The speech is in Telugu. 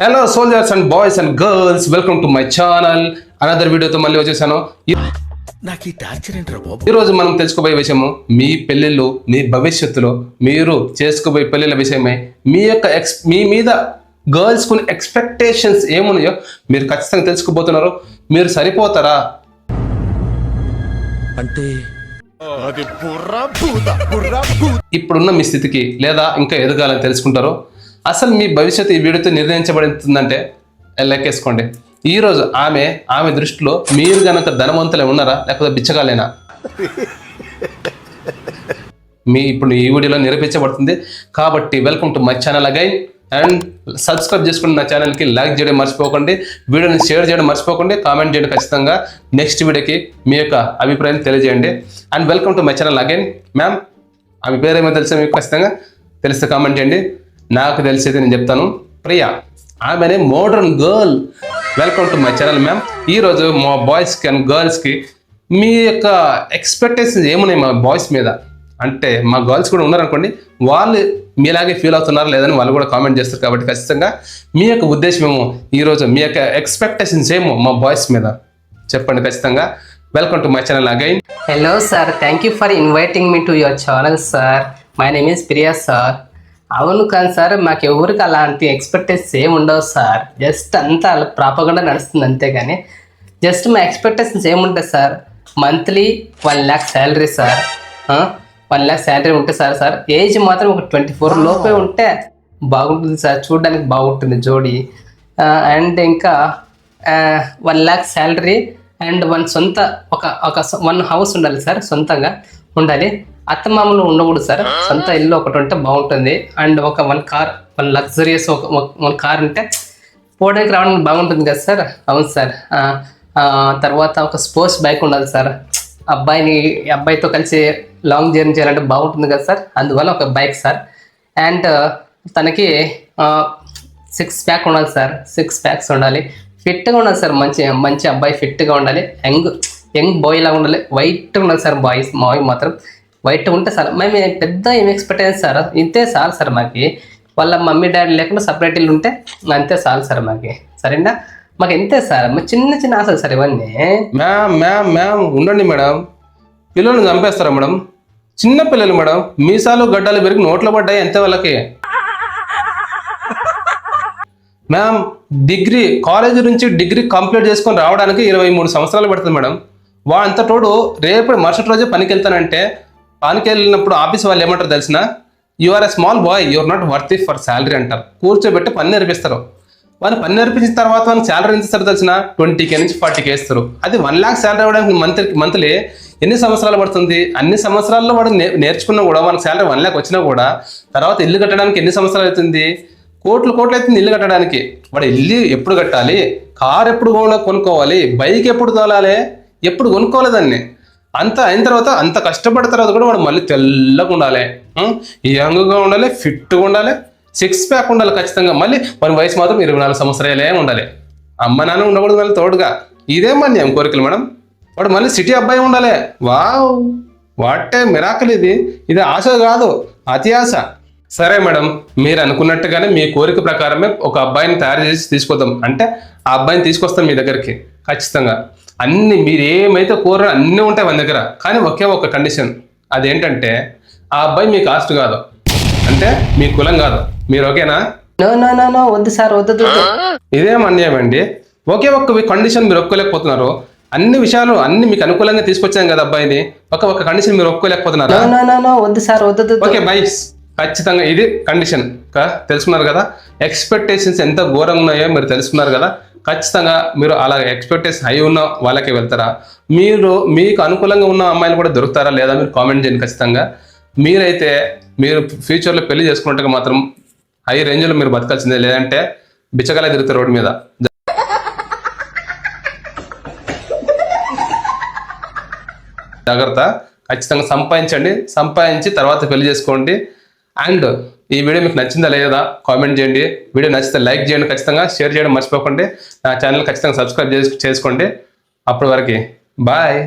Hello soldiers and boys and girls welcome to my channel another వీడియోతో మళ్ళీ వచ్చేసాను. నాకు ఈ టార్చర్ ఈ రోజు మనం తెలుసుకోబోయే విషయము మీ పెళ్ళిళ్ళు మీ భవిష్యత్తులో మీరు చేసుకోబోయే పెళ్ళిళ్ళ విషయమై. మీ యొక్క ఎక్స్ మీ మీద గర్ల్స్ కొన్ని ఎక్స్పెక్టేషన్స్ ఏమున్నాయో మీరు ఖచ్చితంగా తెలుసుకోబోతున్నారు. మీరు సరిపోతారా? అంటే ఇప్పుడున్న మీ స్థితికి లేదా ఇంకా ఎదగాలని తెలుసుకుంటారో అసలు మీ భవిష్యత్తు ఈ వీడియోతో నిర్ణయించబడుతుందంటే లెక్కేసుకోండి. ఈరోజు ఆమె ఆమె దృష్టిలో మీరు గనక ధనవంతులే ఉన్నారా లేకపోతే బిచ్చగాలేనా మీ ఇప్పుడు ఈ వీడియోలో నిరూపించబడుతుంది. కాబట్టి welcome to my channel again. And subscribe చేసుకుని నా ఛానల్కి లైక్ చేయడం మర్చిపోకండి. వీడియోని షేర్ చేయడం మర్చిపోకండి. కామెంట్ చేయడం ఖచ్చితంగా. నెక్స్ట్ వీడియోకి మీ యొక్క అభిప్రాయం తెలియజేయండి. And welcome to my channel again. Ma'am ఆమె పేరేమో తెలిసే మీకు ఖచ్చితంగా? తెలిస్తే కామెంట్ చేయండి. నాకు తెలిసేది నేను చెప్తాను. ప్రియా ఆమెనే modern girl welcome to my channel ma'am ఈరోజు మా బాయ్స్కి అండ్ గర్ల్స్కి మీ యొక్క ఎక్స్పెక్టేషన్స్ ఏమున్నాయి మా బాయ్స్ మీద? అంటే మా గర్ల్స్ కూడా ఉన్నారనుకోండి వాళ్ళు మీలాగే ఫీల్ అవుతున్నారు లేదని వాళ్ళు కూడా కామెంట్ చేస్తారు కాబట్టి ఖచ్చితంగా మీ యొక్క ఉద్దేశం ఏమో ఈరోజు మీ యొక్క ఎక్స్పెక్టేషన్స్ ఏమో మా బాయ్స్ మీద? చెప్పండి ఖచ్చితంగా. Welcome to my channel again hello sir thank you for inviting me to your channel sir my name is Priya sir అవును కానీ సార్ మాకు ఎవరికి అలాంటి ఎక్స్పెక్టేషన్స్ ఏమి ఉండవు సార్. జస్ట్ అంతా ప్రాపకుండా నడుస్తుంది అంతేగాని జస్ట్ మా ఎక్స్పెక్టేషన్స్ ఏముంటాయి sir? Monthly one lakh salary sir. One lakh salary ఉంటే సార్ సార్ ఏజ్ మాత్రం ఒక ట్వంటీ ఫోర్ లోపే ఉంటే బాగుంటుంది సార్. చూడడానికి బాగుంటుంది జోడి. అండ్ ఇంకా one lakh salary and one సొంత ఒక ఒక వన్ హౌస్ ఉండాలి సార్ సొంతంగా. ఉండాలి. అత్తమామలు ఉండకూడదు సార్. సొంత ఇల్లు ఒకటి ఉంటే బాగుంటుంది. అండ్ ఒక వన్ కార్ వన్ లగ్జరియస్ ఒక వన్ కార్ ఉంటే పోవడానికి రావడానికి బాగుంటుంది కదా సార్. అవును సార్. తర్వాత ఒక స్పోర్ట్స్ బైక్ ఉండాలి సార్. అబ్బాయిని అబ్బాయితో కలిసి లాంగ్ జర్నీ చేయాలంటే బాగుంటుంది కదా సార్. అందువల్ల ఒక బైక్ సార్. అండ్ తనకి సిక్స్ ప్యాక్ ఉండాలి సార్. సిక్స్ ప్యాక్స్ ఉండాలి. ఫిట్గా ఉండాలి సార్. మంచి మంచి అబ్బాయి ఫిట్గా ఉండాలి. యంగ్ యంగ్ బాయ్ లాగా ఉండాలి. వైట్ ఉండాలి సార్ బాయ్స్ బాయ్ మాత్రం. వైట్ ఉంటే సార్ మేము పెద్ద ఏం ఎక్స్పెక్టేషన్ సార్ ఇంతే చాలు సార్ మాకి. వాళ్ళ మమ్మీ డాడీ లేకుండా సపరేట్ ఇల్లు ఉంటే అంతే చాలు సార్ మాకి. సరేనా? మాకు ఎంతే సార్ మా చిన్న చిన్న ఆశలు సార్ ఇవన్నీ. మ్యామ్ మ్యామ్ మ్యామ్ ఉండండి మేడం. పిల్లల్ని చంపేస్తారా మేడం? చిన్న పిల్లలు మేడం మీసాలు గడ్డలు పెరిగి నోట్లో పడ్డాయి అంతే వాళ్ళకి. మ్యామ్ డిగ్రీ కాలేజ్ నుంచి డిగ్రీ కంప్లీట్ చేసుకొని రావడానికి ఇరవై మూడు సంవత్సరాలు పడుతుంది మేడం. వాడంతటోడు రేపు మరుసటి రోజే పనికి వెళ్తానంటే పనికి వెళ్ళినప్పుడు ఆఫీస్ వాళ్ళు ఏమంటారు తెలిసిన? You are a small boy your not worth for salary అంటారు. కూర్చోబెట్టి పని నేర్పిస్తారు. వాళ్ళు పని నేర్పించిన తర్వాత వాళ్ళకి శాలరీ ఎంత ఇస్తారు తెలిసిన? ట్వంటీ కే నుంచి ఫార్టీ కే ఇస్తారు. అది వన్ ల్యాక్ శాలరీ అవ్వడానికి మంత్ మంత్లీ ఎన్ని సంవత్సరాలు పడుతుంది? అన్ని సంవత్సరాల్లో వాడు నేర్చుకున్నా కూడా మనకు శాలరీ వన్ ల్యాక్ వచ్చినా కూడా తర్వాత ఇల్లు కట్టడానికి ఎన్ని సంవత్సరాలు అవుతుంది? కోట్లు కోట్లు అవుతుంది ఇల్లు కట్టడానికి. వాడు ఇల్లు ఎప్పుడు కట్టాలి? కార్ ఎప్పుడు కొనుక్కోవాలి? బైక్ ఎప్పుడు తోలాలి? ఎప్పుడు కొనుక్కోవాలి దాన్ని? అంత అయిన తర్వాత అంత కష్టపడిన తర్వాత కూడా వాడు మళ్ళీ తెల్లగా ఉండాలి. యంగ్గా ఉండాలి ఫిట్గా ఉండాలి సిక్స్ ప్యాక్ ఉండాలి ఖచ్చితంగా. మళ్ళీ మన వయసు మాత్రం ఇరవై నాలుగు సంవత్సరాలే ఉండాలి. అమ్మ నాన్న ఉండకూడదు మళ్ళీ తోడుగా. ఇదే మన కోరికలు మేడం. వాడు మళ్ళీ సిటీ అబ్బాయి ఉండాలి. వావ్! వాటే మిరాకల్ ఇది. ఇది ఆశ కాదు అతి ఆశ. సరే మేడం మీరు అనుకున్నట్టుగానే మీ కోరిక ప్రకారమే ఒక అబ్బాయిని తయారు చేసి తీసుకొద్దాం. అంటే ఆ అబ్బాయిని తీసుకొస్తాం మీ దగ్గరికి. ఖచ్చితంగా. అన్ని మీరు ఏమైతే కోరో అన్నీ ఉంటాయి మన దగ్గర కానీ ఒకే ఒక కండిషన్ అదేంటంటే ఆ అబ్బాయి మీ కాస్ట్ కాదు. అంటే మీ కులం కాదు. మీరు ఓకేనా? నో నో నో నో వద్దు సార్ వద్దు ఇదేం అన్యాయం అండి. ఒకే ఒక్క కండిషన్ మీరు ఒప్పుకోలేకపోతున్నారు. అన్ని విషయాలు అన్ని మీకు అనుకూలంగా తీసుకొచ్చాం కదా అబ్బాయిని. ఒక ఒక కండిషన్ మీరు ఒప్పుకోలేకపోతున్నారా? నో నో నో నో వద్దు సార్ వద్దు ఓకే బైస్ ఖచ్చితంగా ఇది కండిషన్ తెలుసుకున్నారు కదా? ఎక్స్పెక్టేషన్స్ ఎంత ఘోరంగా ఉన్నాయో మీరు తెలుసుకున్నారు కదా? ఖచ్చితంగా మీరు అలా ఎక్స్పెక్టేషన్ హై ఉన్న వాళ్ళకి వెళ్తారా? మీరు మీకు అనుకూలంగా ఉన్న అమ్మాయిలు కూడా దొరుకుతారా? లేదా మీరు కామెంట్ చేయండి ఖచ్చితంగా. మీరైతే మీరు ఫ్యూచర్లో పెళ్ళి చేసుకున్నట్టుగా మాత్రం హై రేంజ్లో మీరు బతకాల్సిందే. లేదంటే బిచ్చగల తిరుగుతారు రోడ్డు మీద. జాగ్రత్త. ఖచ్చితంగా సంపాదించండి. సంపాదించి తర్వాత పెళ్ళి చేసుకోండి. అండ్ ఈ వీడియో మీకు నచ్చిందా లేదా కామెంట్ చేయండి. వీడియో నచ్చితే లైక్ చేయండి ఖచ్చితంగా షేర్ చేయడం మర్చిపోకండి. నా ఛానల్ ఖచ్చితంగా సబ్స్క్రైబ్ చేసుకోండి. అప్పటి వరకు బాయ్.